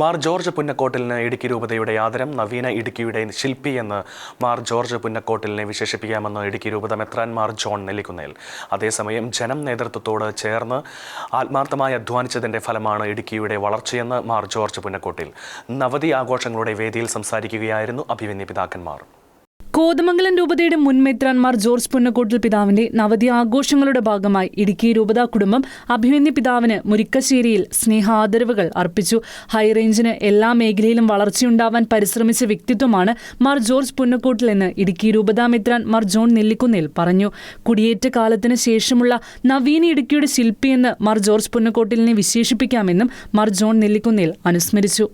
Mar George പുന്നക്കോട്ടിലിന് Idukki രൂപതയുടെ ആദരം നവീന ഇടുക്കിയുടെ ശില്പി എന്ന് മാർ ജോർജ് പുന്നക്കോട്ടിലിനെ വിശേഷിപ്പിക്കാമെന്ന് ഇടുക്കി രൂപത മെത്രാൻ മാർ ജോൺ നെല്ലിക്കുന്നേൽ. അതേസമയം ജനം നേതൃത്വത്തോട് ചേർന്ന് ആത്മാർത്ഥമായി അധ്വാനിച്ചതിന്റെ ഫലമാണ് ഇടുക്കിയുടെ വളർച്ചയെന്ന് മാർ ജോർജ് പുന്നക്കോട്ടിൽ. നവതി ആഘോഷങ്ങളുടെ വേദിയിൽ സംസാരിക്കുകയായിരുന്നു അഭിമന്യ പിതാക്കന്മാർ. കോതമംഗലം രൂപതയുടെ മുൻ മെത്രാൻമാർ ജോർജ് പുന്നക്കോട്ടിൽ പിതാവിന്റെ നവതി ആഘോഷങ്ങളുടെ ഭാഗമായി ഇടുക്കി രൂപതാ കുടുംബം അഭിമന്യ പിതാവിന് മുരിക്കശ്ശേരിയിൽ സ്നേഹാദരവുകൾ അർപ്പിച്ചു. ഹൈറേഞ്ചിന് എല്ലാ മേഖലയിലും വളർച്ചയുണ്ടാവാൻ പരിശ്രമിച്ച വ്യക്തിത്വമാണ് മാർ ജോർജ് പുന്നക്കോട്ടിൽ എന്ന് ഇടുക്കി രൂപതാ മെത്രാൻ മാർ ജോൺ നെല്ലിക്കുന്നിൽ പറഞ്ഞു. കുടിയേറ്റ കാലത്തിന് ശേഷമുള്ള നവീന ഇടുക്കിയുടെ ശില്പിയെന്ന് മാർ ജോർജ് പുന്നക്കോട്ടിലിനെ വിശേഷിപ്പിക്കാമെന്നും മാർ ജോൺ നെല്ലിക്കുന്നിൽ അനുസ്മരിച്ചു.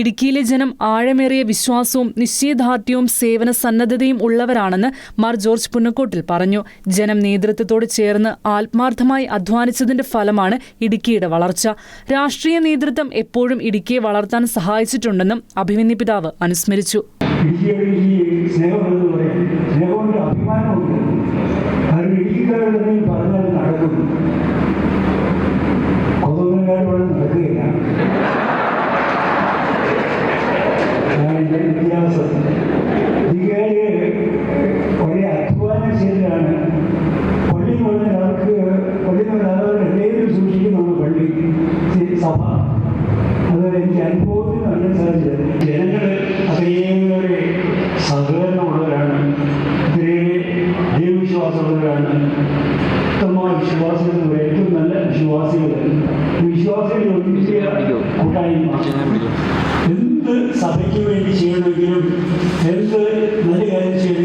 ഇടുക്കിയിലെ ജനം ആഴമേറിയ വിശ്വാസവും നിശ്ചയദാർഢ്യവും സേവന സന്നദ്ധതയും ഉള്ളവരാണെന്ന് മാർ ജോർജ് പുന്നക്കോട്ടിൽ പറഞ്ഞു. ജനം നേതൃത്വത്തോട് ചേർന്ന് ആത്മാർത്ഥമായി അധ്വാനിച്ചതിന്റെ ഫലമാണ് ഇടുക്കിയുടെ വളർച്ച. രാഷ്ട്രീയ നേതൃത്വം എപ്പോഴും ഇടുക്കിയെ വളർത്താൻ സഹായിച്ചിട്ടുണ്ടെന്നും അഭിമന്യ പിതാവ് അനുസ്മരിച്ചു പറയും സ്നേഹമുണ്ട് അഭിമാനമുണ്ട്. കാരണം ഇടുക്കിക്കാരുടെ ഇതിന്റെ വ്യത്യാസം ഇടുക്കിക്കാര് കുറേ അധ്വാനം ചെയ്തിട്ടാണ് പള്ളി എന്ന് പറഞ്ഞാൽ അവർക്ക് പള്ളി എന്ന് പറഞ്ഞാൽ സൂക്ഷിക്കുന്നുണ്ട് പള്ളി സഭ. അത് എനിക്ക് അനുഭവത്തിൽ അറിയാൻ സാധിച്ചത് ജനങ്ങൾ അതേപോലെ സഹകരണമുള്ളവരാണ്. ഒത്തിരിയേറെ ദൈവവിശ്വാസമുള്ളവരാണ് ഉത്തമമായ വിശ്വാസികൾ. ഏറ്റവും നല്ല വിശ്വാസികൾ. വിശ്വാസികൾ ഒരുമിച്ച് കൂട്ടായ്മ. സഭയ്ക്ക് വേണ്ടി ചെയ്യണമെങ്കിലും എന്ത് നല്ല കാര്യം റെഡിയാണ്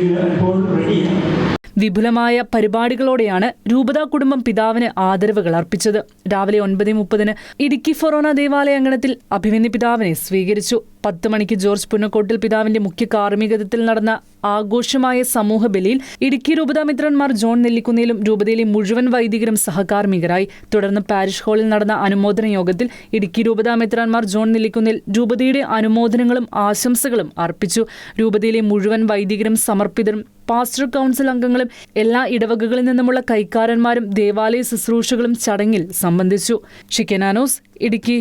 വിപുലമായ പരിപാടികളോടെയാണ് രൂപതാ കുടുംബം പിതാവിന് ആദരവുകൾ അർപ്പിച്ചത്. രാവിലെ ഒൻപത് മുപ്പതിന് ഇടുക്കി ഫൊറോന ദേവാലയ അങ്കണത്തിൽ അഭിമന്യ പിതാവിനെ സ്വീകരിച്ചു. പത്ത് മണിക്ക് ജോർജ് പുന്നക്കോട്ടിൽ പിതാവിന്റെ മുഖ്യ കാർമ്മികത്വത്തിൽ നടന്ന ആഘോഷമായ സമൂഹ ബലിയിൽ ഇടുക്കി രൂപതാമിത്രന്മാർ ജോൺ നെല്ലിക്കുന്നേലും രൂപതയിലെ മുഴുവൻ വൈദികരും സഹകാർമ്മികരായി. തുടർന്ന് പാരിഷ് ഹാളിൽ നടന്ന അനുമോദന യോഗത്തിൽ ഇടുക്കി രൂപതാമിത്രന്മാർ ജോൺ നെല്ലിക്കുന്നിൽ രൂപതയുടെ അനുമോദനങ്ങളും ആശംസകളും അർപ്പിച്ചു. രൂപതയിലെ മുഴുവൻ വൈദികരും സമർപ്പിതരും പാസ്റ്റർ കൗൺസിൽ അംഗങ്ങളും എല്ലാ ഇടവകകളിൽ നിന്നുമുള്ള കൈക്കാരന്മാരും ദേവാലയ ശുശ്രൂഷകളും ചടങ്ങിൽ സംബന്ധിച്ചു. ഷിക്കനാനോസ് ഇടുക്കി.